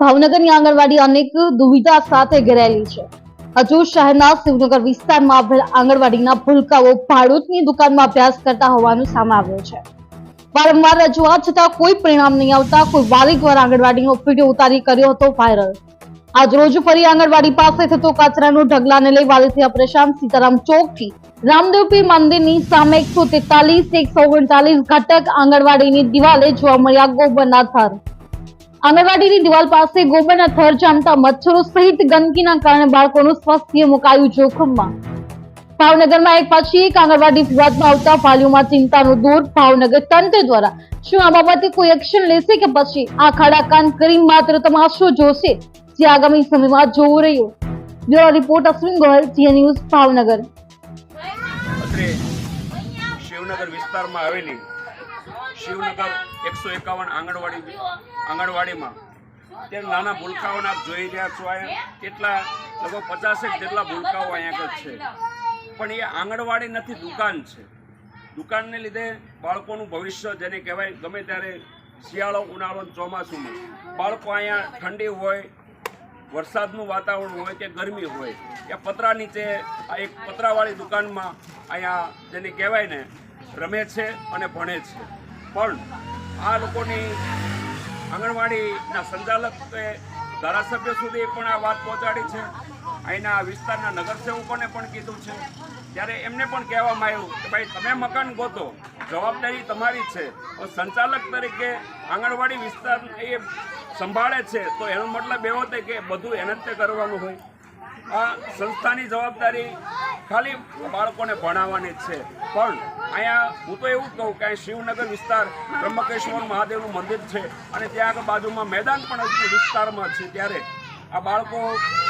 ભાવનગરની આંગણવાડી અનેક દુવિધા સાથે ઘેરાયેલી છે. હજુ શહેરના શિવનગર વિસ્તારમાં આવેલ આંગણવાડીના ભૂલકાઓ ભાડૂતની દુકાનમાં અભ્યાસ કરતા હોવાનું સામે આવ્યું છે. વારંવાર રજૂઆત છતાં કોઈ પરિણામ નહીં આવતા કોઈ વાલી વાર આંગણવાડીનો વીડિયો ઉતારી કર્યો હતો વાયરલ. આજરોજ ફરી આંગણવાડી પાસે થતો કચરાનો ઢગલાને લઈ વાલીસિયા પ્રશાંત સીતારામ ચોકથી રામદેવપી મંદિરની સામે એકસો તેતાલીસ, એકસો ઓગણચાલીસ ઘટક આંગણવાડીની દિવાલે જોવા મળ્યા ગોબરના થર. આંગણવાડીની દિવાલ પાસે ગોબરના થર જામતા મચ્છરો સહિત ગંદકીના કારણે બાળકોનું સ્વાસ્થ્ય મુકાયું જોખમમાં. ભાવનગરમાં એક પછી એક આંગણવાડી વિવાદમાં આવતા વાલીઓમાં ચિંતાનો દૂર ભાવનગર તંત્ર દ્વારા. શું આ બાબતે કોઈ એક્શન લેશે કે પછી આ ખાડા કાન કરી માત્ર તમાશો જોશે? જે આગામી સમયમાં જોવું રહ્યું. બ્યુરો રિપોર્ટ અશ્વિન ગોયલ જીએ ન્યૂઝ ભાવનગર. શિવનગર વિસ્તારમાં આવેલી શિવનગર એકસો એકાવન આંગણવાડી આંગણવાડીમાં. તે નાના ભૂલકાઓને આપ જોઈ રહ્યા છો અહીંયા કેટલા લગભગ પચાસેક જેટલા ભૂલકાઓ અહીંયા આગળ છે. પણ એ આંગણવાડી નથી, દુકાન છે. દુકાનને લીધે બાળકોનું ભવિષ્ય જેને કહેવાય, ગમે ત્યારે શિયાળો ઉનાળો ચોમાસુમાં બાળકો અહીંયા ઠંડી હોય, વરસાદનું વાતાવરણ હોય કે ગરમી હોય કે પતરા નીચે, આ એક પતરાવાળી દુકાનમાં અહીંયા જેને કહેવાય ને, રમે છે અને ભણે છે. પણ આ લોકોની આંગણવાડીના સંચાલકે ધારાસભ્ય સુધી પણ આ વાત પહોંચાડી છે. અહીંના વિસ્તારના નગરસેવકોને પણ કીધું છે. ત્યારે એમને પણ કહેવામાં આવ્યું કે ભાઈ, તમે મકાન ગોતો, જવાબદારી તમારી છે. સંચાલક તરીકે આંગણવાડી વિસ્તાર એ સંભાળે છે. તો એનો મતલબ એવો થાય કે બધું એને કરવાનું હોય. આ સંસ્થાની જવાબદારી ખાલી બાળકોને ભણાવવાની જ છે. પણ અહીંયા હું તો એવું જ કહું કે અહીં શિવનગર વિસ્તાર બ્રહ્મકેશ્વર મહાદેવનું મંદિર છે અને ત્યાં આગળ બાજુમાં મેદાન પણ વિસ્તારમાં છે ત્યારે આ બાળકો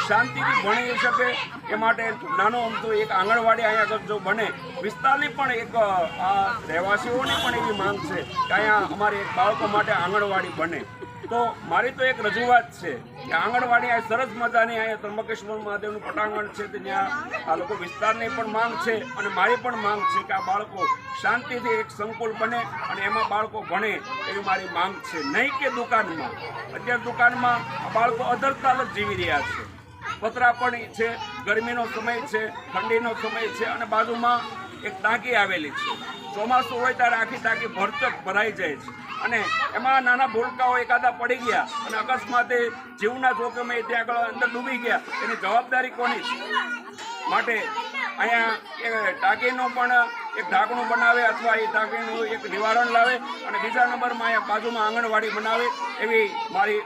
શાંતિથી ભણી શકે એ માટે નાનો અમતો એક આંગણવાડી અહીંયા આગળ જો બને, વિસ્તારની પણ એક આ રહેવાસીઓની પણ એવી માંગ છે કે અહીંયા અમારે એક બાળકો માટે આંગણવાડી બને. તો મારી તો એક રજૂઆત છે કે આંગણવાડી આ સરસ મજાની અહીંયા ત્રંબકેશ્વર મહાદેવનું પટાંગણ છે ત્યાં આ લોકો વિસ્તારની પણ માંગ છે અને મારી પણ માંગ છે કે આ બાળકો શાંતિથી એક સંકુલ બને અને એમાં બાળકો ભણે એવી મારી માંગ છે. નહીં કે દુકાનમાં. અત્યારે દુકાનમાં બાળકો અધરતાલ જ જીવી રહ્યા છે. પતરા પણ છે, ગરમીનો સમય છે, ઠંડીનો સમય છે અને બાજુમાં એક ટાંકી આવેલી છે. ચોમાસું હોય ત્યારે આખી ટાંકી ભરચક ભરાઈ જાય છે. અને એમાં નાના ભૂલકાઓ એકાદા પડી ગયા અને અકસ્માતે જીવના જોખમે ત્યાં આગળ અંદર ડૂબી ગયા. એની જવાબદારી કોની માટે અહીંયા એ ટાંકીનું પણ એક ઢાંકણું બનાવે અથવા એ ટાંકીનું એક નિવારણ લાવે અને બીજા નંબરમાં અહીંયા બાજુમાં આંગણવાડી બનાવે એવી મારી